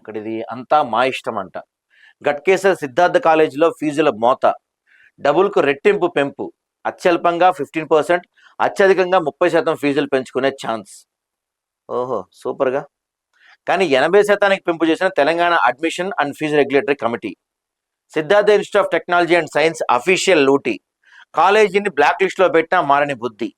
ఇక్కడ ఇది అంతా మా ఇష్టం అంట గట్కేసర్ సిద్ధార్థ కాలేజీలో ఫీజుల మోత. డబుల్కు రెట్టింపు పెంపు. అత్యల్పంగా ఫిఫ్టీన్ పర్సెంట్ అత్యధికంగా ముప్పై శాతం ఫీజులు పెంచుకునే ఛాన్స్. ఓహో సూపర్గా. కానీ ఎనభై శాతానికి పెంపు చేసిన Telangana admission and fee regulatory committee. Siddhartha institute of technology and science official లూటీ. కాలేజీని బ్లాక్ లిస్ట్లో పెట్టినా మారని బుద్ధి.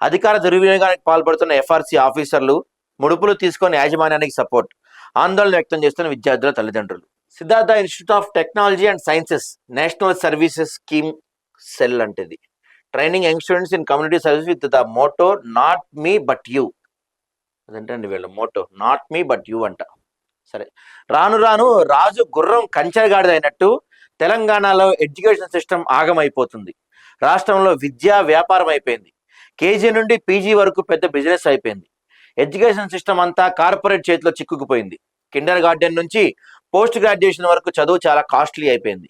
అధికార దుర్వినియోగానికి పాల్పడుతున్న ఎఫ్ఆర్సీ ఆఫీసర్లు ముడుపులు తీసుకొని యాజమాన్యానికి సపోర్ట్. ఆందోళన వ్యక్తం చేస్తున్న విద్యార్థుల తల్లిదండ్రులు. Siddhartha institute of technology and sciences national services scheme cell అంటేది. Training young students in community service with the motto not me but you. అదంటండి వీళ్ళ Moto? Not me but you అంట. సరే. రాను రాను రాజు గుర్రం కంచెగాడిదైనట్టు తెలంగాణలో ఎడ్యుకేషన్ సిస్టమ్ ఆగమైపోతుంది. రాష్ట్రంలో విద్యా వ్యాపారం అయిపోయింది. కేజీ నుండి పీజీ వరకు పెద్ద బిజినెస్ అయిపోయింది. ఎడ్యుకేషన్ సిస్టమ్ అంతా కార్పొరేట్ చేతిలో చిక్కుకుపోయింది. కిండర్ గార్డెన్ నుంచి పోస్ట్ గ్రాడ్యుయేషన్ వరకు చదువు చాలా కాస్ట్లీ అయిపోయింది.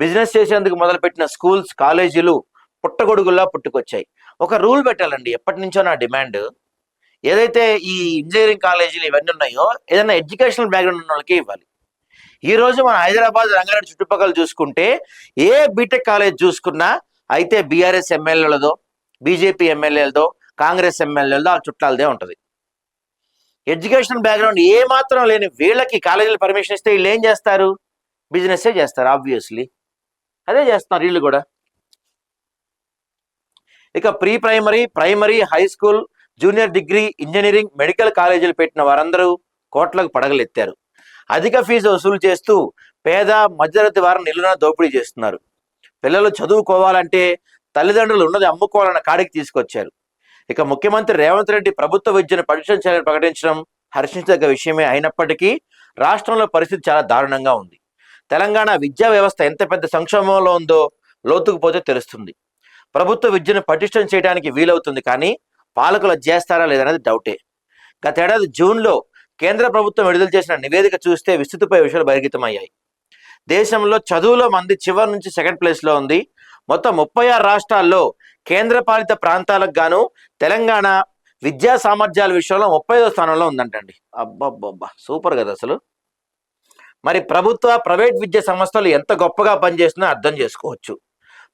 బిజినెస్ చేసేందుకు మొదలుపెట్టిన స్కూల్స్ కాలేజీలు పుట్టగొడుగుల్లా పుట్టుకొచ్చాయి. ఒక రూల్ పెట్టాలండి ఎప్పటి నుంచో నా డిమాండ్. ఏదైతే ఈ ఇంజనీరింగ్ కాలేజీలు ఇవన్నీ ఉన్నాయో ఏదైనా ఎడ్యుకేషనల్ బ్యాక్గ్రౌండ్ ఉన్న వాళ్ళకి ఇవ్వాలి. ఈ రోజు మన హైదరాబాద్ రంగారెడ్డి చుట్టుపక్కల చూసుకుంటే ఏ బీటెక్ కాలేజ్ చూసుకున్నా అయితే బీఆర్ఎస్ ఎమ్మెల్యేలదో బీజేపీ ఎమ్మెల్యేలదో కాంగ్రెస్ ఎమ్మెల్యేలదో ఆ చుట్టాలదే ఉంటుంది. ఎడ్యుకేషన్ బ్యాక్గ్రౌండ్ ఏ మాత్రం లేని వీళ్ళకి కాలేజీలు పర్మిషన్ ఇస్తే వీళ్ళు ఏం చేస్తారు? బిజినెస్సే చేస్తారు ఆబ్వియస్లీ అదే చేస్తున్నారు వీళ్ళు కూడా. ఇక pre primary primary high school junior degree engineering medical కాలేజీలు పెట్టిన వారందరూ కోట్లకు పడగలెత్తారు అధిక ఫీజు వసూలు చేస్తూ పేద మధ్యతరగతి వారిని నిలున దోపిడీ చేస్తున్నారు. పిల్లలు చదువుకోవాలంటే తల్లిదండ్రులు ఉన్నది అమ్ముకోవాలన్న కాడికి తీసుకొచ్చారు. ఇక ముఖ్యమంత్రి రేవంత్ రెడ్డి ప్రభుత్వ విద్యను పరీక్షణ చేయాలని ప్రకటించడం హర్షించదగ్గ విషయమే అయినప్పటికీ రాష్ట్రంలో పరిస్థితి చాలా దారుణంగా ఉంది. తెలంగాణ విద్యా వ్యవస్థ ఎంత పెద్ద సంక్షోభంలో ఉందో లోతుకుపోతే తెలుస్తుంది. ప్రభుత్వ విద్యను పటిష్టం చేయడానికి వీలవుతుంది కానీ పాలకులు చేస్తారా లేదనేది డౌటే. గతేడాది జూన్లో కేంద్ర ప్రభుత్వం విడుదల చేసిన నివేదిక చూస్తే విస్తృతిపై విషయాలు బహిర్గతమయ్యాయి. దేశంలో చదువులో మంది చివరి నుంచి సెకండ్ ప్లేస్లో ఉంది. మొత్తం ముప్పై ఆరు రాష్ట్రాల్లో కేంద్రపాలిత ప్రాంతాలకు గాను తెలంగాణ విద్యా సామర్థ్యాల విషయంలో ముప్పైదో స్థానంలో ఉందంటండి. అబ్బబ్బబ్బా! సూపర్ కదా అసలు. మరి ప్రభుత్వ ప్రైవేట్ విద్యా సంస్థలు ఎంత గొప్పగా పనిచేస్తున్నా అర్థం చేసుకోవచ్చు.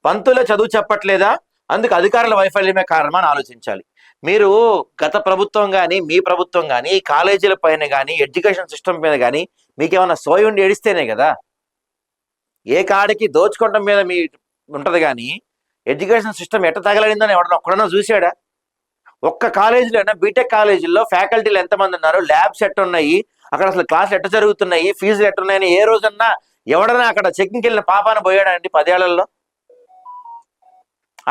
పంతుల చదువు చెప్పట్లేదా? అందుకు అధికారుల వైఫల్యమే కారణమా అని ఆలోచించాలి. మీరు గత ప్రభుత్వం కానీ మీ ప్రభుత్వం కానీ కాలేజీల పైన కానీ ఎడ్యుకేషన్ సిస్టమ్ మీద కానీ మీకేమైనా సోయి ఉండి ఏడిస్తేనే కదా. ఏ కాడికి దోచుకోవడం మీద మీ ఉంటుంది కానీ ఎడ్యుకేషన్ సిస్టమ్ ఎట్ట తగలడిందని ఎవడన్నా ఒక్కడన్నా చూసాడా ఒక్క కాలేజీలో అయినా బీటెక్ కాలేజీల్లో ఫ్యాకల్టీలు ఎంతమంది ఉన్నారు? ల్యాబ్స్ ఎట్ట ఉన్నాయి అక్కడ అసలు క్లాసులు ఎట్ట జరుగుతున్నాయి? ఫీజులు ఎట్ట ఉన్నాయని ఏ రోజన్నా ఎవడన్నా అక్కడ చెక్కింగ్కి వెళ్ళిన పాపాన పోయాడా అండి పదేళ్ళలో?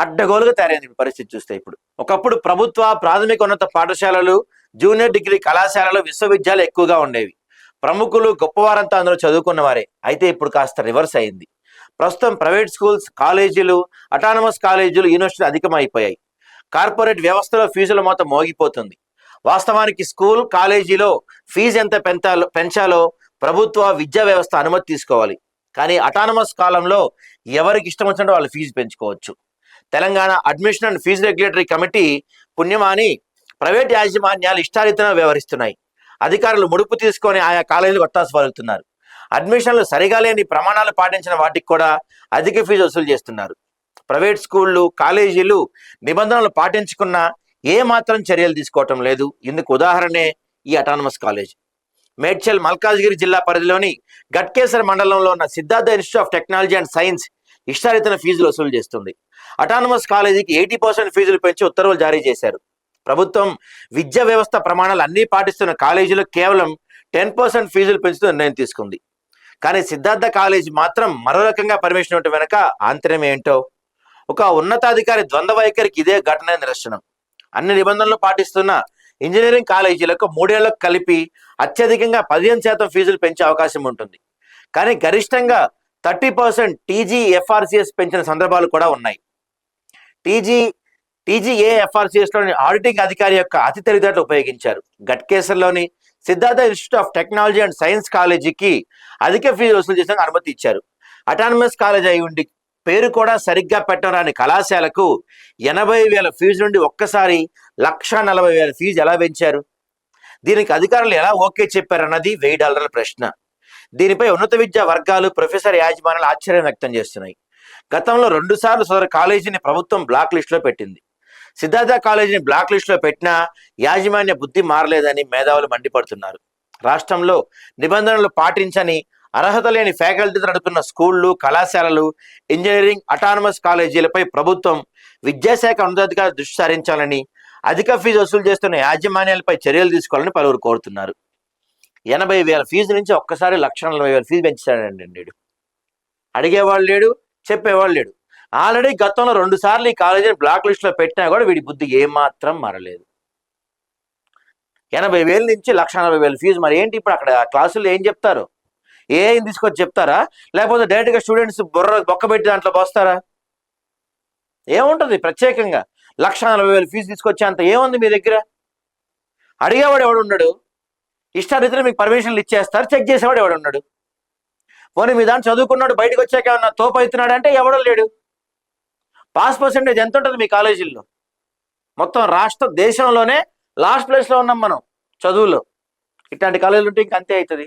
అడ్డగోలుగా తయారైంది పరిస్థితి చూస్తే ఇప్పుడు. ఒకప్పుడు ప్రభుత్వ ప్రాథమిక ఉన్నత పాఠశాలలు జూనియర్ డిగ్రీ కళాశాలలు విశ్వవిద్యాలయాలు ఎక్కువగా ఉండేవి. ప్రముఖులు గొప్పవారంతా అందులో చదువుకున్న వారే అయితే ఇప్పుడు కాస్త రివర్స్ అయింది. ప్రస్తుతం ప్రైవేట్ స్కూల్స్ కాలేజీలు అటానమస్ కాలేజీలు యూనివర్సిటీలు అధికమైపోయాయి. కార్పొరేట్ వ్యవస్థలో ఫీజుల మొత్తం మోగిపోతుంది. వాస్తవానికి స్కూల్ కాలేజీలో ఫీజు ఎంత పెంచాలో పెంచాలో ప్రభుత్వ విద్యా వ్యవస్థ అనుమతి తీసుకోవాలి. కానీ అటానమస్ కాలంలో ఎవరికి ఇష్టం వచ్చినట్టు వాళ్ళు ఫీజు పెంచుకోవచ్చు. Telangana admission and fee regulatory committee పుణ్యమాని ప్రైవేట్ యాజమాన్యాలు ఇష్టారీతంగా వ్యవహరిస్తున్నాయి. అధికారులు ముడుపు తీసుకొని ఆయా కాలేజీలు కొట్టాల్సి పలుకుతున్నారు. అడ్మిషన్లు సరిగా లేని ప్రమాణాలు పాటించిన వాటికి కూడా అధిక ఫీజు వసూలు చేస్తున్నారు. ప్రైవేట్ స్కూళ్ళు కాలేజీలు నిబంధనలు పాటించుకున్నా ఏ మాత్రం చర్యలు తీసుకోవటం లేదు. ఇందుకు ఉదాహరణే ఈ అటానమస్ కాలేజ్ మేడ్చల్ మల్కాజ్గిరి జిల్లా పరిధిలోని గట్కేసర్ మండలంలో ఉన్న Siddhartha institute of technology and science ఇష్టారీతన ఫీజులు వసూలు చేస్తుంది. అటానమస్ కాలేజీకి ఎయిటీ పర్సెంట్ ఫీజులు పెంచి ఉత్తర్వులు జారీ చేశారు. ప్రభుత్వం విద్యా వ్యవస్థ ప్రమాణాలు అన్నీ పాటిస్తున్న కాలేజీలో కేవలం టెన్ పర్సెంట్ ఫీజులు పెంచుతూ నిర్ణయం తీసుకుంది. కానీ సిద్ధార్థ కాలేజ్ మాత్రం మరో రకంగా పర్మిషన్ ఇవ్వటం వెనక ఆంతర్యం ఏంటో? ఒక ఉన్నతాధికారి ద్వంద్వ వైఖరికి ఇదే ఘటన నిదర్శనం. అన్ని నిబంధనలు పాటిస్తున్న ఇంజనీరింగ్ కాలేజీలకు మూడేళ్ళకు కలిపి అత్యధికంగా పదిహేను శాతం ఫీజులు పెంచే అవకాశం ఉంటుంది. కానీ గరిష్టంగా థర్టీ పర్సెంట్ టీజీ ఎఫ్ఆర్సిఎస్ పెంచిన సందర్భాలు కూడా ఉన్నాయి. టీజీ టీజీఏ ఎఫ్ఆర్సిఎస్లోని ఆడిటింగ్ అధికారి యొక్క అతి తెలివితేటలు ఉపయోగించారు. గట్కేసర్లోని Siddhartha institute of technology and science కాలేజీకి అధిక ఫీజు వసూలు చేసేందుకు అనుమతి ఇచ్చారు. అటానమస్ కాలేజ్ అయి ఉండి పేరు కూడా సరిగ్గా పెట్టరాని కళాశాలకు ఎనభై వేల ఫీజు నుండి ఒక్కసారి లక్ష నలభై వేల ఫీజు ఎలా పెంచారు? దీనికి అధికారులు ఎలా ఓకే చెప్పారన్నది వెయ్యి డాలర్ల ప్రశ్న. దీనిపై ఉన్నత విద్యా వర్గాలు ప్రొఫెసర్ యాజమాన్యాలు ఆశ్చర్యం వ్యక్తం చేస్తున్నాయి. గతంలో రెండు సార్లు సదరు కాలేజీని ప్రభుత్వం బ్లాక్ లిస్టులో పెట్టింది. సిద్ధార్థ కాలేజీని బ్లాక్ లిస్టులో పెట్టినా యాజమాన్య బుద్ధి మారలేదని మేధావులు మండిపడుతున్నారు. రాష్ట్రంలో నిబంధనలు పాటించని అర్హత లేని ఫ్యాకల్టీతో నడుపుతున్న స్కూళ్ళు కళాశాలలు ఇంజనీరింగ్ అటానమస్ కాలేజీలపై ప్రభుత్వం విద్యాశాఖ ఉన్నతాధికారులు దృష్టి సారించాలని అధిక ఫీజు వసూలు చేస్తున్న యాజమాన్యాలపై చర్యలు తీసుకోవాలని పలువురు కోరుతున్నారు. ఎనభై వేల ఫీజు నుంచి ఒక్కసారి లక్ష నలభై వేల ఫీజు పెంచాడండి నేడు. అడిగేవాళ్ళు లేడు చెప్పేవాళ్ళు లేడు. ఆల్రెడీ గతంలో రెండు సార్లు ఈ కాలేజీని బ్లాక్ లిస్ట్లో పెట్టినా కూడా వీడి బుద్ధి ఏమాత్రం మారలేదు. ఎనభై వేల నుంచి లక్ష నలభై వేలు ఫీజు. మరి ఏంటి ఇప్పుడు అక్కడ క్లాసుల్లో ఏం చెప్తారు? ఏం తీసుకొచ్చి చెప్తారా? లేకపోతే డైరెక్ట్గా స్టూడెంట్స్ బుర్ర బొక్కబెట్టి దాంట్లో పోస్తారా? ఏముంటుంది ప్రత్యేకంగా? లక్ష నలభై వేలు ఫీజు తీసుకొచ్చే అంత ఏముంది మీ దగ్గర? అడిగేవాడు ఎవడు ఉన్నాడు ఇష్టారీతిలో మీకు పర్మిషన్లు ఇచ్చేస్తారు చెక్ చేసేవాడు ఎవడు ఉన్నాడు పోనీ మీ దాన్ని చదువుకున్నాడు బయటకు వచ్చాక ఏమన్నా తోపు అవుతున్నాడు అంటే ఎవడో లేడు. పాస్ పర్సెంటేజ్ ఎంత ఉంటుంది మీ కాలేజీల్లో? మొత్తం రాష్ట్ర దేశంలోనే లాస్ట్ ప్లేస్లో ఉన్నాం మనం చదువులో. ఇట్లాంటి కాలేజీలు ఉంటే ఇంక అంతే అవుతుంది.